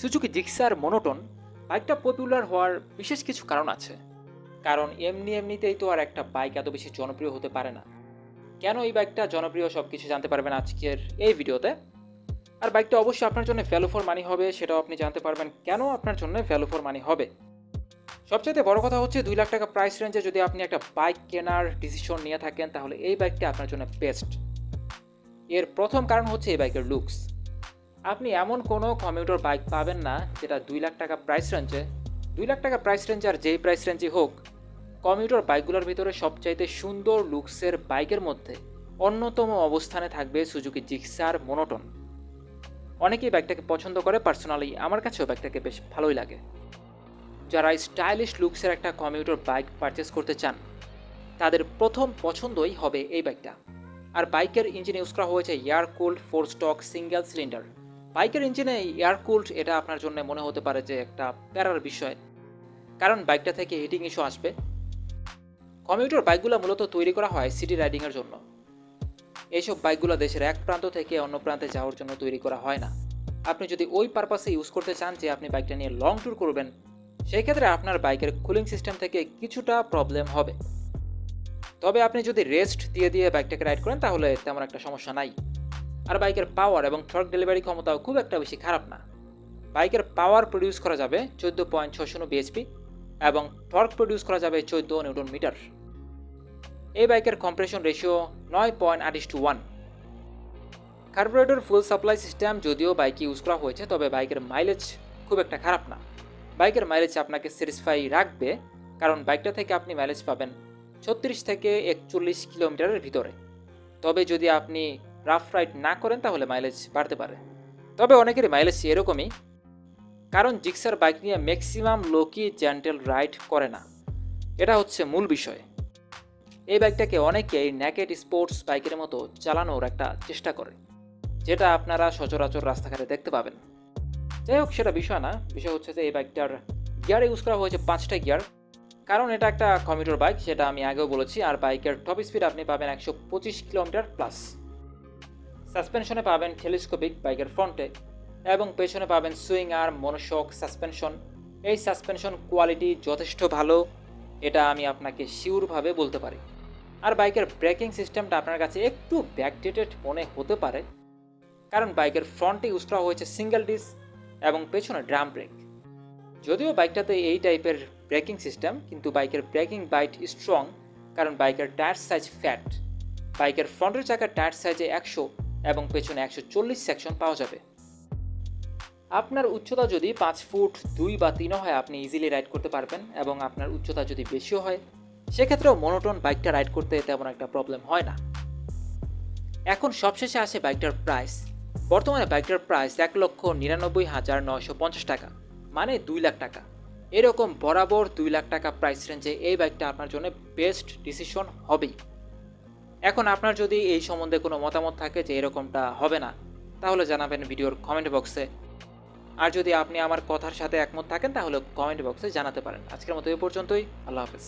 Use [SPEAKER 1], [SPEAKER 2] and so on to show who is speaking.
[SPEAKER 1] Suzuki Gixxer monotone বাইকটা popular হওয়ার বিশেষ কিছু কারণ আছে। কারণ এমনি এমনিতেই তো আর একটা বাইক এত বেশি জনপ্রিয় হতে পারে না। কেন এই বাইকটা জনপ্রিয় সব কিছু জানতে পারবেন আজকের এই ভিডিওতে? আর বাইকটা অবশ্যই আপনার জন্য ভ্যালু ফর মানি হবে, সেটাও আপনি জানতে পারবেন কেন আপনার জন্য ভ্যালু ফর মানি হবে। সবচেয়ে বড় কথা হচ্ছে দুই লাখ টাকা প্রাইস রেঞ্জে যদি আপনি একটা বাইক কেনার ডিসিশন নিয়ে থাকেন, তাহলে এই বাইকটা আপনার জন্য বেস্ট এর প্রথম কারণ হচ্ছে এই বাইকের লুকস আপনি এমন কোনো কমিউটার বাইক পাবেন না যেটা দুই লাখ টাকা প্রাইস রেঞ্জে দুই লাখ টাকা প্রাইস রেঞ্জে আর যেই প্রাইস রেঞ্জে হোক কমিউটার বাইকগুলোর ভিতরে সবচাইতে সুন্দর লুকসের বাইকের মধ্যে অন্যতম অবস্থানে থাকবে সুজুকি জিক্সার মোনোটন অনেকেই বাইকটাকে পছন্দ করে পার্সোনালি আমার কাছেও বাইকটাকে বেশ ভালোই লাগে। যারা স্টাইলিশ লুকসের একটা কমিউটার বাইক পারচেস করতে চান, তাদের প্রথম পছন্দই হবে এই বাইকটা আর বাইকের ইঞ্জিন ইউজ করা হয়েছে air cooled four stroke single cylinder বাইকের ইঞ্জিনে এয়ার কুল্ড এটা আপনার জন্য মনে হতে পারে যে একটা প্যারার বিষয়। কারণ বাইকটা থেকে হিটিং ইস্যু আসবে। কমিউটার বাইকগুলো মূলত তৈরি করা হয় সিটি রাইডিংয়ের জন্য। এইসব বাইকগুলো দেশের এক প্রান্ত থেকে অন্য প্রান্তে যাওয়ার জন্য তৈরি করা হয় না। আপনি যদি ওই পারপাসে ইউজ করতে চান যে আপনি বাইকটা নিয়ে লং ট্যুর করবেন, সেই ক্ষেত্রে আপনার বাইকের কুলিং সিস্টেম থেকে কিছুটা প্রবলেম হবে। তবে আপনি যদি রেস্ট দিয়ে দিয়ে বাইকটাকে রাইড করেন, তাহলে তেমন একটা সমস্যা নাই। আর বাইকের পাওয়ার এবং টর্ক ডেলিভারি ক্ষমতাও খুব একটা বেশি খারাপ না। বাইকের পাওয়ার প্রডিউস করা যাবে চোদ্দ পয়েন্ট ছয় শূন্য বিএসপি এবং টর্ক প্রডিউস করা যাবে চোদ্দ নিউটন মিটার। এই বাইকের কম্প্রেশন রেশিও নয় পয়েন্ট আট two one. Carburetor fuel supply system যদিও বাইকে ইউজ করা হয়েছে, তবে বাইকের মাইলেজ খুব একটা খারাপ না। বাইকের মাইলেজ আপনাকে স্যাটিসফাই রাখবে, কারণ বাইকটা থেকে আপনি মাইলেজ পাবেন ছত্রিশ থেকে একচল্লিশ কিলোমিটারের ভিতরে। তবে যদি আপনি রাফ রাইড না করেন, তাহলে মাইলেজ বাড়তে পারে। তবে অনেকেরই মাইলেজ এরকমই। কারণ জিক্সার বাইক নিয়ে ম্যাক্সিমাম লোকই জেন্টেল রাইড করে না। এটা হচ্ছে মূল বিষয়। এই বাইকটাকে অনেকেই ন্যাকেট স্পোর্টস বাইকের মতো চালানোর একটা চেষ্টা করে, যেটা আপনারা সচরাচর রাস্তাঘাটে দেখতে পাবেন। যাই হোক, সেটা বিষয় না। বিষয় হচ্ছে যে এই বাইকটার গিয়ার ইউজ করা হয়েছে পাঁচটা গিয়ার কারণ এটা একটা কমিউটার বাইক সেটা আমি আগেও বলেছি। আর বাইকের টপ স্পিড আপনি পাবেন একশো পঁচিশ কিলোমিটার প্লাস সাসপেনশনে পাবেন টেলিস্কোপিক বাইকের ফ্রন্টে এবং পেছনে পাবেন সুইং আর মনোশক সাসপেনশন। এই সাসপেনশন কোয়ালিটি যথেষ্ট ভালো, এটা আমি আপনাকে শিওরভাবে বলতে পারি। আর বাইকের ব্রেকিং সিস্টেমটা আপনার কাছে একটু ব্যাকডেটেড মনে হতে পারে, কারণ বাইকের ফ্রন্টে ইউজ করা হয়েছে সিঙ্গেল ডিস এবং পেছনে ড্রাম ব্রেক। যদিও বাইকটাতে এই টাইপের ব্রেকিং সিস্টেম, কিন্তু বাইকের ব্রেকিং বাইট স্ট্রং কারণ বাইকের টায়ার সাইজ ফ্যাট বাইকের ফ্রন্টের চাকার টায়ার সাইজে একশো এবং পেছনে একশো চল্লিশ সেকশন পাওয়া যাবে। আপনার উচ্চতা যদি পাঁচ ফুট দুই বা তিনও হয়, আপনি ইজিলি রাইড করতে পারবেন এবং আপনার উচ্চতা যদি বেশিও হয়, সেক্ষেত্রেও মনোটন বাইকটা রাইড করতে তেমন একটা প্রবলেম হয় না। এখন সবশেষে আসে বাইকটার প্রাইস বর্তমানে বাইকটার প্রাইস এক লক্ষ নিরানব্বই হাজার নয়শো পঞ্চাশ টাকা মানে দুই লাখ টাকা। এরকম বরাবর দুই লাখ টাকা প্রাইস রেঞ্জে এই বাইকটা আপনার জন্য বেস্ট ডিসিশন হবেই। এখন আপনার যদি এই সম্বন্ধে কোনো মতামত থাকে যে এরকমটা হবে না, তাহলে জানাবেন ভিডিওর কমেন্ট বক্সে আর যদি আপনি আমার কথার সাথে একমত থাকেন, তাহলে কমেন্ট বক্সে জানাতে পারেন। আজকের মতো এ পর্যন্তই। আল্লাহ হাফেজ।